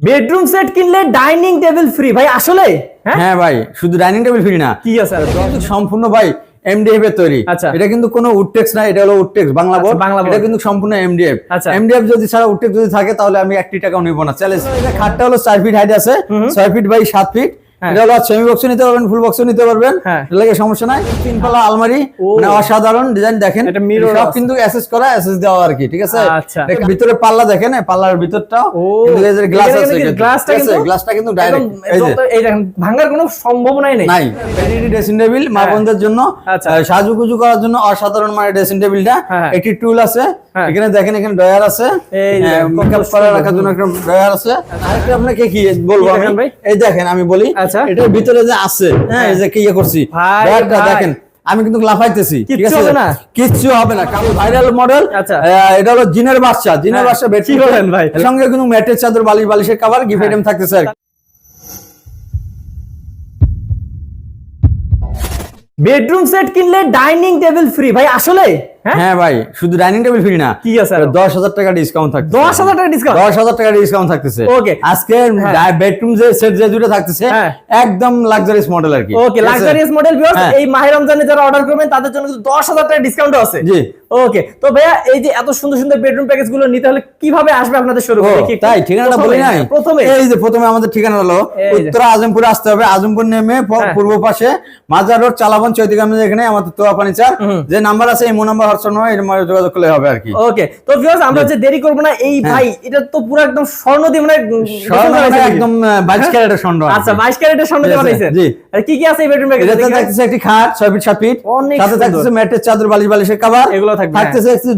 Bedroom set কিনলে dining table free. ভাই আসলে? হ্যাঁ? হ্যাঁ ভাই শুধু ডাইনিং টেবিল ফ্রি না। কি আছে সম্পূর্ণ ভাই এমডিএফ এর তৈরি। আচ্ছা। এটা কিন্তু কোনো উডটেক্স না এটা হলো উডটেক্স বাংলা আচ্ছা, বোর্ড। বাংলা এটা কিন্তু সম্পূর্ণ এমডিএফ আচ্ছা। এমডিএফ যদি ছাড়া উডটেক্স যদি থাকে তাহলে আমি একটি টাকাও নিব না। চ্যালেঞ্জ খাটটা হলো চার ফিট হাইট আছে। ছয় ফিট বাই সাত ফিট। এটা হলো সেমি বক্স নিতে পারবেন ফুল বক্স নিতে পারবেন। হ্যাঁ। লাগে সমস্যা নাই। তিন পাল্লা আলমারি মানে অসাধারণ ডিজাইন দেখেন। এটা mirror সব কিন্তু অ্যাসেস করা অ্যাসেস দেওয়া আর কি ঠিক আছে? আচ্ছা। ভিতরে পাল্লা দেখেন পাল্লার ভিতরটাও। ও, গ্লাস আছে গ্লাসটা কিন্তু- গ্লাসটা কিন্তু ডাইরেক্ট এই যে। এই দেখেন ভাঙার কোনো সম্ভাবনাই নেই। ড্রেসিং টেবিল মা হ্যাঁ। বোনদের জন্য আচ্ছা। সাজুগুজু করার জন্য অসাধারণ মানে ড্রেসিং টেবিলটা হ্যাঁ। একটি টুল আছে। হ্যাঁ। এখানে দেখেন এখানে ড্রয়ার আছে। রাখার জন্য একটা ড্রয়ার আছে। আরেকটা আপনাকে কি বলব? এই দেখেন আমি বলি। আচ্ছা। এটার ভিতরে যে আছে হ্যাঁ এই যে কি ইয়ে করছি দেখেন আমি কিন্তু লাফাইতেছি ঠিক আছে হবে না? কিচ্ছু হবে না কারণ ভাইরাল মডেল আচ্ছা। এটা হলো জিনের বাচ্চা জিনের হ্যাঁ, বাচ্চা বেশি বলেন ভাই? সঙ্গে কিন্তু ম্যাটের চাদর বালিশ বালিশের কভার গিফট। আইটেম থাকতেছে আর বেডরুম সেট কিনলে ডাইনিং টেবিল ফ্রি। ভাই আসলে? হ্যাঁ? হ্যাঁ ভাই শুধু ডাইনিং টেবিল ফ্রি না। কি আছে? দশ হাজার টাকা ডিসকাউন্ট থাকছে দশ হাজার টাকা ডিসকাউন্ট দশ হাজার টাকা ডিসকাউন্ট থাকতেছে। ওকে আজকে হ্যাঁ। বেডরুম যে সেট যে দুটো থাকতেছে হ্যাঁ। একদম লাক্সারিয়াস মডেল আর কি। Okay luxurious model. এই মাহে রমজানে যারা অর্ডার করবেন তাদের জন্য কিন্তু দশ হাজার টাকা ডিসকাউন্ট আছে। জি। ওকে তো ভাইয়া এই যে এত সুন্দর সুন্দর বেডরুম প্যাকেজগুলো নিতে হলে কীভাবে আসবে আপনাদের শুরু ও, তাই ঠিকানাটা বলি নাই। প্রথমে। এই যে প্রথমে আমাদের ঠিকানা হলো উত্তর আজমপুরে আসতে হবে। আজমপুর নেমে হ্যাঁ। পূর্ব পাশে মাজার রোড চালাবন চৈতিগ্রামে এখানে আমাদের তোয়া ফার্নিচার। যে নাম্বার আছে এই নাম্বার হোয়াটসঅ্যাপ নয় এর মধ্যে যোগাযোগ করলে হবে আর কি। ওকে তো ভিউয়ার্স আমরা যে দেরি করব না। এই হ্যাঁ। ভাই এটা তো পুরো একদম স্বর্ণ দিয়ে মানে স্বর্ণ মানে একদম বাইশ হ্যাঁ? ক্যারেটের স্বর্ণ আচ্ছা 22 ক্যারেটের স্বর্ণ দিয়ে বানাইছে। জি। আর কি কি আছে এই বেডরুম প্যাকেজে এটাতে থাকতেছে একটি খাট ছয় ফিট সাত ফিট অনেক সাথে। থাকতেছে ম্যাটের চাদর বালিশ বালিশের কভার এগুলো থাকবে, থাকতেছে একটি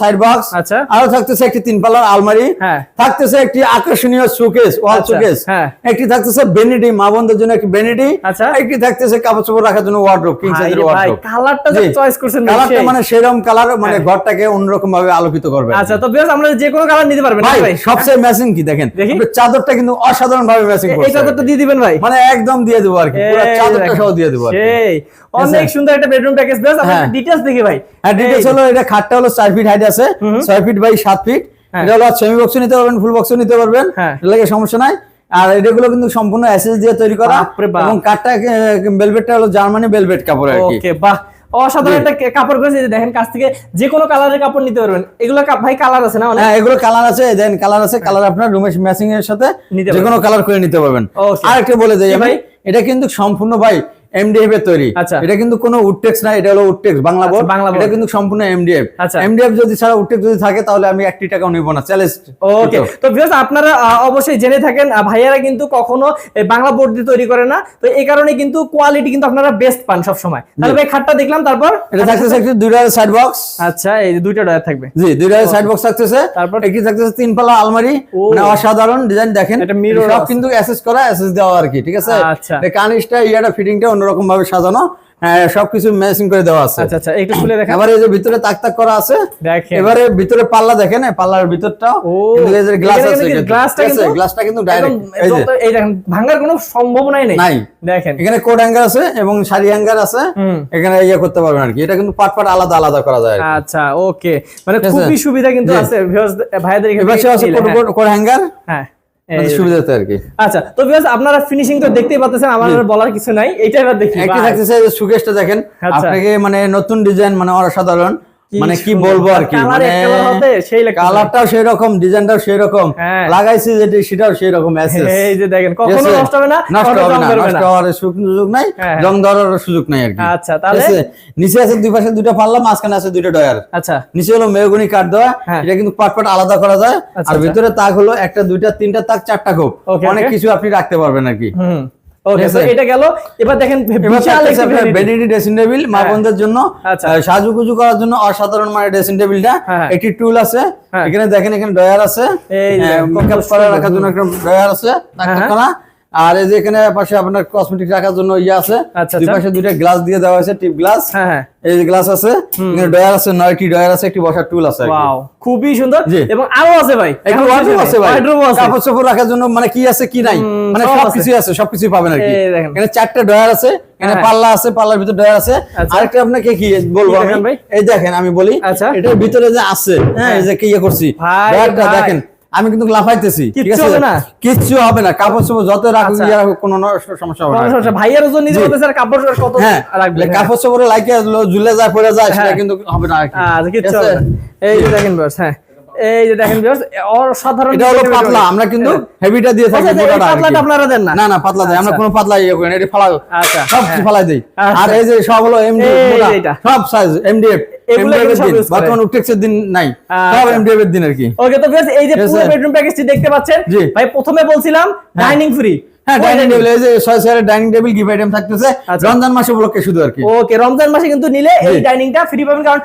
সাইড বক্স আচ্ছা। আরও থাকতেছে একটি তিন পাল্লার আলমারি হ্যাঁ। থাকতেছে একটি আকর্ষণীয় শোকেস ওয়াল আচ্ছা, শোকেস হ্যাঁ। একটি থাকতেছে বেনিটি মা বোনদের জন্য একটি বেনিটি আচ্ছা। একটি থাকতেছে কাপড় চোপড় রাখার জন্য ওয়ার্ড্রোব কিং সাইজের ওয়ার্ড্রোব কালারটা যে চয়েস করছেন কালারটা মানে সেরকম কালার মানে হ্যাঁ। ঘরটাকে অন্যরকম ভাবে আলোকিত করবে। আচ্ছা তো ভিউয়ার্স আমরা যে কোনো কালার নিতে পারবেন ভাই সবচেয়ে ম্যাচিং কি দেখেন? চাদরটা কিন্তু অসাধারণ ভাবে ম্যাচিং এই করছে। চাদরটা দিয়ে দিবেন ভাই? মানে একদম দিয়ে দেবো আর কি পুরো এই চাদরটা সহ দিয়ে দেবো সেই। অনেক সুন্দর একটা বেডরুম প্যাকেজ বেশ হ্যাঁ। ডিটেইলস দেখি ভাই। হ্যাঁ ডিটেলস হলো এটা খাটটা হলো চার ফিট হাইট আছে। ছয় ফিট বাই সাত ফিট হ্যাঁ। এটা হলো সেমি বক্স নিতে পারবেন ফুল বক্স নিতে পারবেন। হ্যাঁ। লাগে সমস্যা নাই। আর এগুলো কিন্তু সম্পূর্ণ অ্যাসেস দিয়ে তৈরি করা। এবং কাঠটা বেলভেটটা হলো জার্মানি বেলভেট কাপড় আর কি। ওকে বাহ। অসাধারণ একটা কাপড় করেছে যে দেখেন কাছ থেকে যে কোনো কালারের কাপড় নিতে পারবেন। এগুলো ভাই কালার আছে না হ্যাঁ এগুলো কালার আছে। দেন কালার আছে। কালার আপনার রুমের ম্যাচিং এর সাথে যে কোনো কালার করে নিতে পারবেন. আর একটা বলে দেই আমি ভাই? এটা কিন্তু সম্পূর্ণ ভাই এমডিএফ এর তৈরি। আচ্ছা। এটা কিন্তু কোনো উডটেক্স না এটা হলো উডটেক্স বাংলা আচ্ছা, বোর্ড। বাংলা এটা কিন্তু সম্পূর্ণ এমডিএফ আচ্ছা। এমডিএফ যদি ছাড়া উডটেক্স যদি থাকে তাহলে আমি টাকাও নিব না। চ্যালেঞ্জ ওকে তো ভিউয়ার্স আপনারা অবশ্যই জেনে থাকেন ভাইয়ারা কিন্তু কখনো বাংলা বোর্ড দিয়ে তৈরি করে না। তো এই কারণে কিন্তু কোয়ালিটি কিন্তু আপনারা বেস্ট পান সব সময় তাহলে ভাই খাটটা দেখলাম তারপর? এটা থাকতেছে একটি দুইটা সাইড বক্স আচ্ছা এই দুইটা ডয়ার থাকবে। জি দুইটা সাইড বক্স থাকতেছে। তারপর? থাকতেছে তিন পাল্লা আলমারি। মানে অসাধারণ ডিজাইন দেখেন। এটা mirror সব কিন্তু অ্যাসেস করা অ্যাসেস দেওয়া আর কি ঠিক আছে? আচ্ছা। কানিসটা ইয়াটা ফিটিংটা অন্যরকম ভাবে সাজানো হ্যাঁ, সবকিছু ম্যাচিং করে দেওয়া আছে। আচ্ছা আচ্ছা একটু খুলে দেখেন। এবারে এই যে ভিতরে তাক তাক করা আছে দেখেন। এবারে ভিতরে পাল্লা দেখেন পাল্লার ভিতরটা ও, গ্লাস আছে গ্লাসটা কিন্তু- গ্লাসটা কিন্তু ডাইরেক্ট এই যে। এই দেখেন ভাঙার কোনো সম্ভাবনাই নেই। নাই। দেখেন। এখানে কোড হ্যাঙ্গার আছে এবং শাড়ি হ্যাঙ্গার আছে। এখানে ইয়ে করতে পারবেন আর কি। এটা কিন্তু পাট পাট আলাদা আলাদা করা যায় আচ্ছা ওকে মানে খুবই সুবিধা কিন্তু আছে ভাইয়াদের এখানে এবার আছে। কোড হ্যাঙ্গার হ্যাঁ। সুবিধাতে আর কি। আচ্ছা তো ভিউয়ার্স আপনারা ফিনিশিং তো দেখতেই পাচ্ছেন আমার বলার কিছু নাই। এইটা এবার দেখি একটি ভাই। সুকেশটা দেখেন। আচ্ছা। আপনাকে মানে নতুন ডিজাইন মানে অসাধারণ। মানে কি বলব আর কি? মানে। কালারটাও সেই রকম ডিজাইনটাও সেই রকম। লাগাইছি যেটি সেটাও সেই রকম এই যে দেখেন কখনো নষ্ট হবে না নষ্ট হবে না নষ্ট হওয়ার সুযোগ নাই হ্যাঁ, হ্যাঁ। জং ধরার সুযোগ নাই আর কি। আচ্ছা, তাহলে? নিচে আছে দুই পাশে দুইটা পাল্লা মাঝখানে আছে ডয়ার। আচ্ছা। নিচে হলো মেহগুনি কাঠ দেওয়া হ্যাঁ। এটা কিন্তু পাট পাট আলাদা করা যায়। আর আচ্ছা। ভিতরে তাক হলো একটা দুইটা তিনটা তাক চারটা খোপ। অনেক কিছু আপনি রাখতে পারবেন আর কি। হুম। ওকে এটা গেল এবার দেখেন বিশাল ড্রেসিং টেবিল মা। বোনদের জন্য আচ্ছা। সাজুগুজু করার জন্য অসাধারণ মানে ড্রেসিং টেবিলটা। একটি টুল আছে হ্যাঁ। এখানে দেখেন এখানে ড্রয়ার আছে এই। রাখার জন্য একটা ড্রয়ার আছে হ্যাঁ, হ্যাঁ। আর এই যে এখানে পাশে আপনার কসমেটিক রাখার জন্য ইয়ে আছে। আচ্ছা, দুই আচ্ছা। পাশে দুইটা গ্লাস দিয়ে দেওয়া হয়েছে টিপ গ্লাস হ্যাঁ হ্যাঁ। এই যে গ্লাস আছে এখানে ড্রয়ার আছে নয়টি ড্রয়ার আছে একটি বসার টুল আছে খুবই সুন্দর। এবং আরও আছে ভাই একটু ওয়ার্ডরোব আছে ভাই। আছে। কাপড় চোপড় রাখার জন্য মানে কি আছে কি নাই? মানে সব সব আছে। কিছু সবকিছু পাবেন আর কি। এখানে চারটা ড্রয়ার আছে এখানে হ্যাঁ। পাল্লা আছে পাল্লার ভিতরে ড্রয়ার আছে। আচ্ছা। আরেকটা আপনাকে কি বলব আমি? ভাই? এই দেখেন আমি বলি। এটার ভিতরে যে আছে হ্যাঁ এই যে কি ইয়ে করছি? ভাই। দেখেন আমি কিন্তু লাফাইতেছি কিচ্ছু হবে না? কিচ্ছু হবে না কাপড় চোপড় যত রাখুন আচ্ছা। কোনো সমস্যা হবে না। ভাইয়ার ওজন নিজে কাপড় কত হ্যাঁ রাখবে? হ্যাঁ। কাপড় চোপড়ে লাইকে ঝুলে যায় পড়ে যায় সেটা হ্যাঁ। কিন্তু হবে না আর আচ্ছা কিচ্ছু হবে এই দেখেন হ্যাঁ। এই যে দেখেন ভিউয়ার্স অসাধারণ এটা হলো পাতলা আমরা কিন্তু হেভিটা দিয়ে থাকি আচ্ছা, আচ্ছা, মোটাটা পাতলাটা আপনারা দেন না? না না পাতলা আমরা আচ্ছা। কোনো পাতলা ইয়ে করি না এটা ফালাই আচ্ছা, সব হ্যাঁ। ফালাই দেই। আর এই যে সব হলো এমডি মোটা সব সাইজ এমডিএফ দিন বর্তমান উটেক্সের দিন নাই। সব এমডিএফ এর দিন আর কি। ওকে তো ভিউয়ার্স এই যে পুরো বেডরুম প্যাকেজটি দেখতে পাচ্ছেন। ভাই প্রথমে বলছিলাম ডাইনিং ফ্রি হ্যাঁ ডাইনিং টেবিল এই যে ছয় চেয়ারের ডাইনিং টেবিল গিফট আইটেম থাকতেছে আচ্ছা। রমজান মাসে উপলক্ষে শুধু আর কি। ওকে রমজান মাসে কিন্তু নিলে এই ডাইনিংটা ফ্রি পাবেন কারণ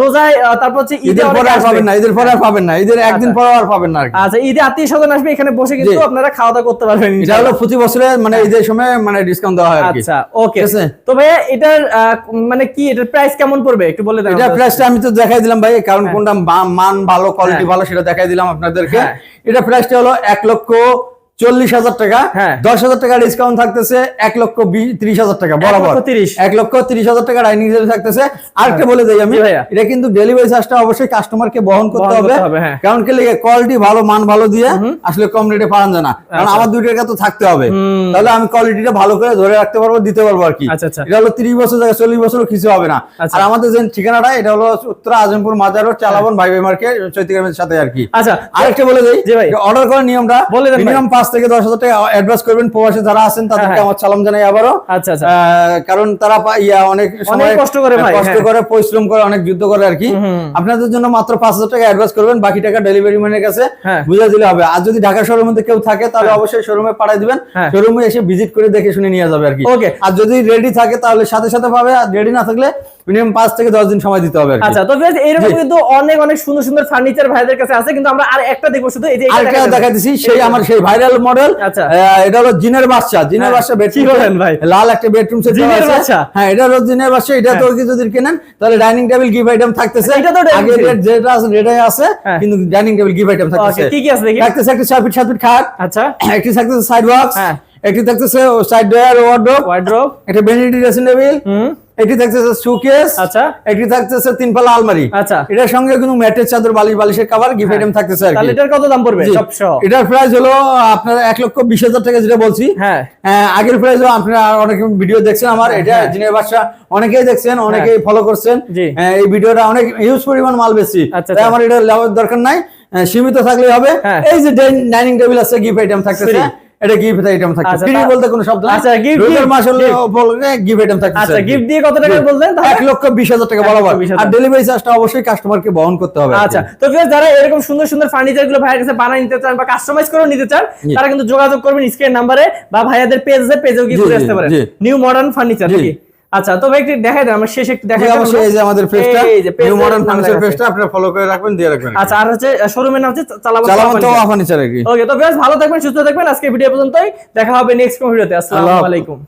রোজায় তারপর হচ্ছে ঈদের পরে আর পাবেন না ঈদের পরে আর পাবেন না ঈদের একদিন। পরে আর পাবেন না আর কি। আচ্ছা ঈদে আত্মীয় স্বজন আসবে এখানে বসে কিন্তু আপনারা খাওয়া দাওয়া করতে পারবেন এটা হলো প্রতি বছরে মানে ঈদের সময় মানে ডিসকাউন্ট দেওয়া হয় আর কি। আচ্ছা ওকে। তো এটার মানে কি এটার প্রাইস কেমন পড়বে? একটু বলে দেন এটা আমাদের। প্রাইসটা আমি তো দেখাই দিলাম ভাই কারণ কোনটা মান ভালো কোয়ালিটি হ্যাঁ। ভালো সেটা দেখাই দিলাম আপনাদেরকে। হ্যাঁ। এটা প্রাইসটা হলো এক লক্ষ চল্লিশ হাজার টাকা হ্যাঁ। দশ হাজার টাকা ডিসকাউন্ট থাকতেছে এক লক্ষ ত্রিশ হাজার টাকা বরাবর। এক লক্ষ তিরিশ। হাজার টাকা ডাইনিং টেবিল থাকতেছে। আরেকটা বলে দিই আমি এটা কিন্তু ডেলিভারি চার্জটা অবশ্যই কাস্টমারকে বহন করতে হবে। হ্যাঁ। কারণ কি কোয়ালিটি ভালো মান ভালো দিয়ে আসলে কম রেটে পাওয়া যায় না। কারণ আচ্ছা। আমার দুই টাকা তো থাকতে হবে। তাহলে আমি কোয়ালিটিটা ভালো করে ধরে রাখতে পারব দিতে পারব আর কি। আচ্ছা, আচ্ছা। এটা হলো তিরিশ বছর জায়গায় চল্লিশ বছরও কিছু হবে না। আর আমাদের যে ঠিকানাটা এটা হলো উত্তরা আজমপুর মাজার রোড চালাবন ভাই ভাই মার্কেট চৈতিগ্রামের সাথে আর কি। আচ্ছা। আরেকটা বলে দিই। অর্ডার করার নিয়মটা বলে মিনিমাম পাঁচ থেকে দশ হাজার টাকা অ্যাডভান্স করবেন প্রবাসী যারা আছেন তাদেরকে হ্যাঁ। আমার সালাম জানাই আবারও আচ্ছা, আচ্ছা। কারণ তারা ইয়া অনেক সময় কষ্ট করে ভাই, কষ্ট হ্যাঁ। করে পরিশ্রম করে অনেক যুদ্ধ করে আর কি আপনাদের জন্য মাত্র পাঁচ হাজার টাকা অ্যাডভান্স করবেন বাকি টাকা ডেলিভারি ম্যানের কাছে হ্যাঁ। বুঝে দিলে হবে আর যদি ঢাকা শোরুমের মধ্যে কেউ থাকে তাহলে অবশ্যই শোরুমে পাঠিয়ে দিবেন হ্যাঁ। শোরুমে এসে ভিজিট করে দেখে শুনে নিয়ে যাবে আর কি Okay. আর যদি রেডি থাকে তাহলে সাথে সাথে পাবে আর রেডি না থাকলে মিনিমাম পাঁচ থেকে দশ দিন সময় দিতে হবে আচ্ছা তো এরকম কিন্তু অনেক অনেক সুন্দর সুন্দর ফার্নিচার ভাইদের কাছে আছে কিন্তু আমরা আর একটা দেখব শুধু এই যে এটা দেখা দিছি সেই আমার সেই ভাইরাল মডেল আচ্ছা। এটা হলো জিনের বাচ্চা জিনের হ্যাঁ, বাচ্চা বেডরুম কি বলেন ভাই? লাল একটা বেডরুম সেট আছে? হ্যাঁ এটা হলো জিনের বাচ্চা এটা তো যদি কেনেন তাহলে ডাইনিং টেবিল গিফট আইটেম থাকতেছে। এটা তো আগে যেটা আছে রেটাই আছে হ্যাঁ। কিন্তু ডাইনিং টেবিল গিফট আইটেম থাকতেছে। কি কি আছে দেখি? থাকতেছে একটা চার ফিট সাত ফিট খাট। আচ্ছা। একটি থাকতেছে সাইড বক্স হ্যাঁ। একটি থাকতেছে সাইড ডয়ার ওয়ার্ড্রোব ওয়ার্ড্রোব একটা ভ্যানিটি ড্রেসিং টেবিল একটি থাকতেছে সুকেস আচ্ছা। একটি থাকতেছে তিন পাল্লা আলমারি আচ্ছা। এটার সঙ্গে কিন্তু ম্যাটের চাদর বালিশ বালিশের কভার গিফট আইটেম থাকতেছে আর তাহলে এটার কত দাম পড়বে। সব সহ এটার প্রাইস হলো আপনার এক লক্ষ বিশ হাজার টাকা যেটা বলছি হ্যাঁ হ্যাঁ, আগের প্রাইস হলো আপনারা অনেক ভিডিও দেখছেন আমার এটা হ্যাঁ। জিনের বাসা অনেকেই দেখছেন অনেকেই ফলো করছেন। হ্যাঁ, এই ভিডিওটা অনেক ইউজ পরিমাণ মাল বেশি আচ্ছা, তাই আচ্ছা। আমার এটা লেওয়ার দরকার নাই হ্যাঁ, সীমিত থাকলেই হবে হ্যাঁ। এই যে ডাইনিং টেবিল আছে গিফট আইটেম থাকতেছে। এটা গিফট আইটেম থাকছে ফ্রি বলতে কোনো শব্দ আচ্ছা, গিফট রোজার মাস হলে বলে গিফট আইটেম থাকছে আচ্ছা গিফট দিয়ে কত টাকা বললেন? 1 লক্ষ বিশ হাজার টাকা বরাবর। আর ডেলিভারি চার্জটা অবশ্যই কাস্টমারকে বহন করতে হবে আচ্ছা তো যারা এরকম সুন্দর সুন্দর ফার্নিচারগুলো ভাইয়ের কাছে বানাই নিতে চান বা কাস্টমাইজ করে নিতে চান তারা কিন্তু যোগাযোগ করবেন স্ক্রিন নাম্বারে বা ভাইয়াদের পেজে পেজেও গিয়ে ঘুরে আসতে পারেন। নিউ মডার্ন ফার্নিচার জি। আচ্ছা তবে একটু দেখাই দেন আমার শেষ একটু দেখাই দেন। এই যে আমাদের পেজটা নিউ মডার্ন ফাংশন ফার্নিচার পেজটা আপনারা ফলো করে রাখবেন দিয়ে রাখবেন আচ্ছা আর হচ্ছে শোরুমের নাম হচ্ছে চালাবো চালাবো তো ফার্নিচার ওকে তো বেশ ভালো থাকবেন সুস্থ থাকবেন আজকে ভিডিও পর্যন্তই। দেখা হবে নেক্সট ভিডিওতে আসসালামু আলাইকুম।